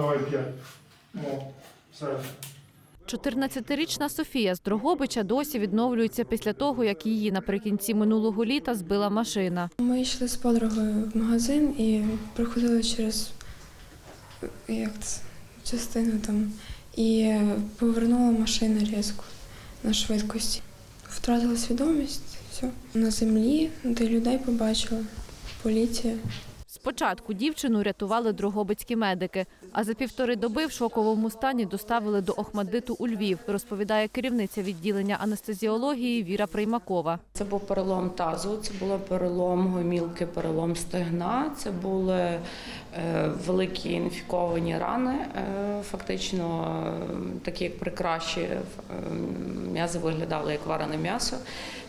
Давай п'ять. О, все. 14-річна Софія з Дрогобича досі відновлюється після того, як її наприкінці минулого літа збила машина. Ми йшли з подругою в магазин і проходили через як це, частину там і повернула машина різко на швидкості. Втратила свідомість, все. На землі, де людей побачила. Поліція. Спочатку дівчину рятували дрогобицькі медики, а за півтори доби в шоковому стані доставили до Охмаддиту у Львів, розповідає керівниця відділення анестезіології Віра Приймакова. Це був перелом тазу, це було перелом гомілки, перелом стегна, це були е, великі інфіковані рани, е, фактично е, такі як прикраші е, м'язи виглядали як варене м'ясо.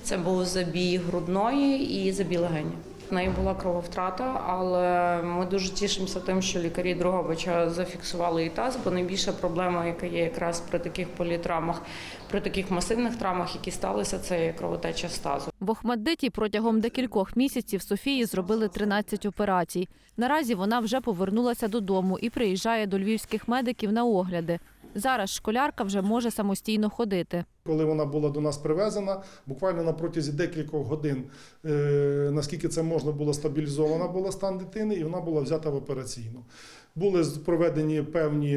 Це був забій грудної і забій легені. Неї була крововтрата, але ми дуже тішимося тим, що лікарі Дрогобича зафіксували і таз, бо найбільша проблема, яка є якраз при таких політравмах, при таких масивних травмах, які сталися, це є кровотеча з тазу. В Охмаддиті протягом декількох місяців Софії зробили 13 операцій. Наразі вона вже повернулася додому і приїжджає до львівських медиків на огляди. Зараз школярка вже може самостійно ходити. Коли вона була до нас привезена, буквально на протязі декількох годин, е, наскільки це можна було, стабілізована була стан дитини, і вона була взята в операційну. Були проведені певні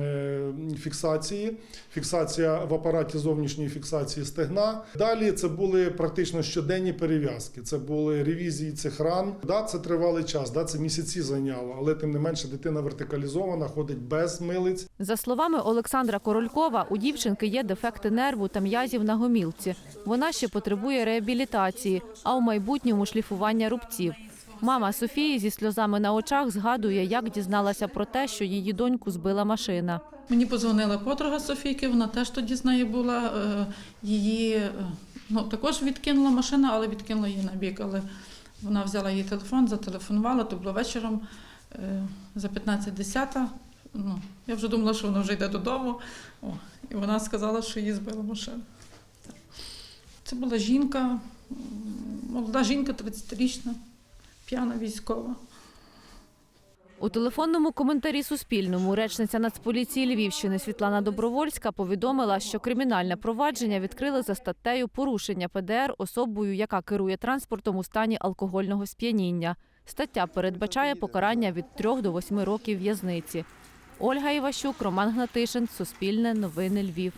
е, фіксації, фіксація в апараті зовнішньої фіксації стегна. Далі це були практично щоденні перев'язки. Це були ревізії цих ран. Да, це тривалий час, да, це місяці зайняло, але тим не менше дитина вертикалізована, ходить без милиць. За словами Олександра Королькова, у дівчинки є дефекти нерву та м'язів на гомілці. Вона ще потребує реабілітації, а у майбутньому шліфування рубців. Мама Софії зі сльозами на очах згадує, як дізналася про те, що її доньку збила машина. Мені подзвонила подруга Софійки, вона теж тоді з нею була. е, Її е, ну, також відкинула машина, але відкинула її на бік. Але вона взяла її телефон, зателефонувала, то було вечором е, за 15.10. Ну, я вже думала, що вона вже йде додому. О, і вона сказала, що її збила машина. Це була жінка, молода жінка, 30-річна, п'яна військова. У телефонному коментарі Суспільному речниця Нацполіції Львівщини Світлана Добровольська повідомила, що кримінальне провадження відкрили за статтею порушення ПДР особою, яка керує транспортом у стані алкогольного сп'яніння. Стаття передбачає покарання від 3 до 8 років в'язниці. Ольга Іващук, Роман Гнатишин, Суспільне, Новини Львів.